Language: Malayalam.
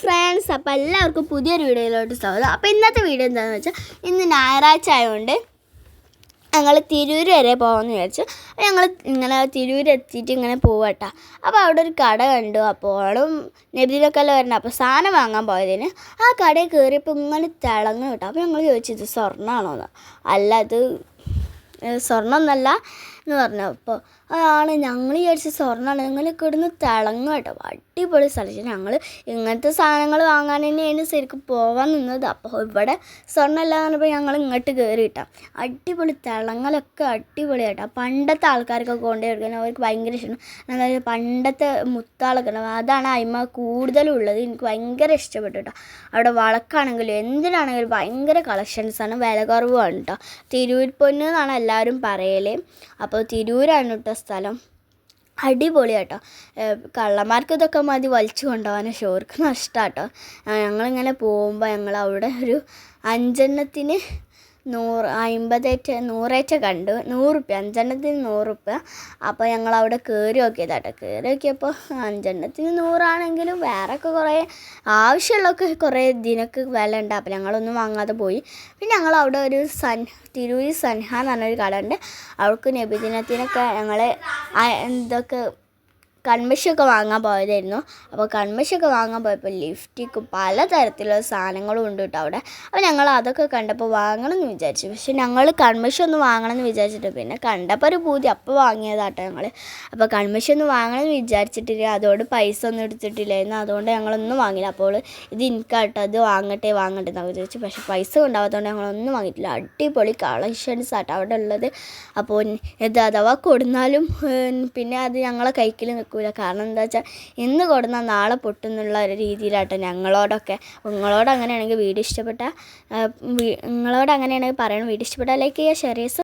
ഫ്രണ്ട്സ് അപ്പോൾ എല്ലാവർക്കും പുതിയൊരു വീഡിയോയിലോട്ട് സ്വാഗതം. അപ്പോൾ ഇന്നത്തെ വീഡിയോ എന്താണെന്ന് വെച്ചാൽ ഇന്ന് ഞായറാഴ്ച ആയതുകൊണ്ട് ഞങ്ങൾ തിരൂർ വരെ പോകാമെന്ന് വിചാരിച്ചു. ഞങ്ങൾ ഇങ്ങനെ തിരൂർ എത്തിയിട്ട് ഇങ്ങനെ പോവട്ടോ. അപ്പോൾ അവിടെ ഒരു കട കണ്ടു. അപ്പോൾ ഓളും നബിദിനൊക്കെ വരണം അപ്പോൾ സാധനം വാങ്ങാൻ പോയതിന്. ആ കടയിൽ കയറിയപ്പോൾ ഇങ്ങനെ തിളങ്ങ് കിട്ടും. അപ്പോൾ ഞങ്ങൾ ചോദിച്ചത് ഇത് സ്വർണമാണോന്ന് അല്ല അത് സ്വർണമൊന്നല്ല എന്ന് പറഞ്ഞു. അപ്പോൾ ആണ് ഞങ്ങൾ വിചാരിച്ച സ്വർണമാണ് നിങ്ങൾ കിടന്ന് തിളങ്ങും കേട്ടോ. അടിപൊളി സ്ഥലം. ഞങ്ങൾ ഇങ്ങനത്തെ സാധനങ്ങൾ വാങ്ങാൻ തന്നെയാണ് ശരിക്കും പോകാൻ നിന്നത്. അപ്പോൾ ഇവിടെ സ്വർണമല്ല എന്ന് പറഞ്ഞപ്പോൾ ഞങ്ങൾ ഇങ്ങോട്ട് കയറി കിട്ടാം. അടിപൊളി തിളങ്ങലൊക്കെ അടിപൊളി കേട്ടോ. പണ്ടത്തെ ആൾക്കാർക്കൊക്കെ എടുക്കാൻ അവർക്ക് ഭയങ്കര ഇഷ്ടമാണ് അതായത് പണ്ടത്തെ മുത്താളൊക്കെ ഉണ്ടാവും. അതാണ് അയിമ കൂടുതലും ഉള്ളത് എനിക്ക് ഭയങ്കര ഇഷ്ടപ്പെട്ടു കേട്ടോ. അവിടെ വളക്കാണെങ്കിലും എന്തിനാണെങ്കിലും ഭയങ്കര കളക്ഷൻസാണ്. വില കുറവാണ് കേട്ടോ. തിരൂർ പൊന്ന് എന്നാണ് എല്ലാവരും പറയലേ. അപ്പോൾ തിരൂരാണ് കേട്ടോ സ്ഥലം. അടിപൊളി കേട്ടോ കള്ളന്മാർക്ക് ഇതൊക്കെ മതി വലിച്ചു കൊണ്ടുപോകാൻ. ഷോർക്ക് നഷ്ടമാട്ടോ ഞങ്ങളിങ്ങനെ പോകുമ്പോൾ ഞങ്ങൾ അവിടെ ഒരു അഞ്ചെണ്ണത്തിന് നൂറ് അമ്പതേറ്റ് നൂറേറ്റ കണ്ടു. നൂറുപ്യ അഞ്ചെണ്ണത്തിന് നൂറുപ്യ. അപ്പോൾ ഞങ്ങൾ അവിടെ കയറി നോക്കിയതാട്ടോ കയറി നോക്കിയപ്പോൾ അഞ്ചെണ്ണത്തിന് നൂറാണെങ്കിലും വേറെ ഒക്കെ കുറേ ആവശ്യമുള്ളൊക്കെ കുറേ ഇതിനൊക്കെ വില ഉണ്ട്. അപ്പോൾ ഞങ്ങളൊന്നും വാങ്ങാതെ പോയി. പിന്നെ ഞങ്ങൾ അവിടെ ഒരു സൻ തിരൂരി സൻഹ എന്ന് പറഞ്ഞൊരു കട ഉണ്ട് അവൾക്ക് നബിദിനത്തിനൊക്കെ ഞങ്ങൾ എന്തൊക്കെ കൺമഷിയൊക്കെ വാങ്ങാൻ പോയതായിരുന്നു. അപ്പോൾ കൺമിഷൊക്കെ വാങ്ങാൻ പോയപ്പോൾ ലിഫ്റ്റിക്ക് പലതരത്തിലുള്ള സാധനങ്ങളും ഉണ്ട് കേട്ടോ അവിടെ. അപ്പോൾ ഞങ്ങൾ അതൊക്കെ കണ്ടപ്പോൾ വാങ്ങണം എന്ന് വിചാരിച്ചു. പക്ഷെ ഞങ്ങൾ കൺമിഷൊന്ന് വാങ്ങണമെന്ന് വിചാരിച്ചിട്ട് പിന്നെ കണ്ടപ്പോൾ ഒരു പൂതി അപ്പോൾ വാങ്ങിയതാട്ടോ ഞങ്ങൾ. അപ്പോൾ കൺമിഷൊന്ന് വാങ്ങണമെന്ന് വിചാരിച്ചിട്ടില്ല. അതോട് പൈസ ഒന്നും എടുത്തിട്ടില്ലായിരുന്നു. അതുകൊണ്ട് ഞങ്ങളൊന്നും വാങ്ങില്ല അപ്പോൾ ഇത് എനിക്കാട്ടോ അത് വാങ്ങട്ടെ വാങ്ങട്ടെ എന്നൊക്കെ വിചാരിച്ചു. പക്ഷേ പൈസ ഉണ്ടാവാത്തതുകൊണ്ട് ഞങ്ങളൊന്നും വാങ്ങിയിട്ടില്ല. അടിപൊളി കളക്ഷൻസ് ആട്ടോ അവിടെ ഉള്ളത്. അപ്പോൾ ഇത് അഥവാ കൊടുന്നാലും പിന്നെ അത് ഞങ്ങളെ കൈക്കിൽ നിൽക്കില്ല കാരണം എന്താ വെച്ചാൽ ഇന്ന് കൊടുന്നാൽ നാളെ പൊട്ടുന്നുള്ള ഒരു രീതിയിലാട്ടോ ഞങ്ങളോടൊക്കെ. നിങ്ങളോട് അങ്ങനെയാണെങ്കിൽ വീഡിയോ ഇഷ്ടപ്പെട്ട നിങ്ങളോട് അങ്ങനെയാണെങ്കിൽ പറയണം. വീഡിയോ ഇഷ്ടപ്പെട്ട ലൈക്ക് ചെയ്യുക ഷെയർ ചെയ്യുക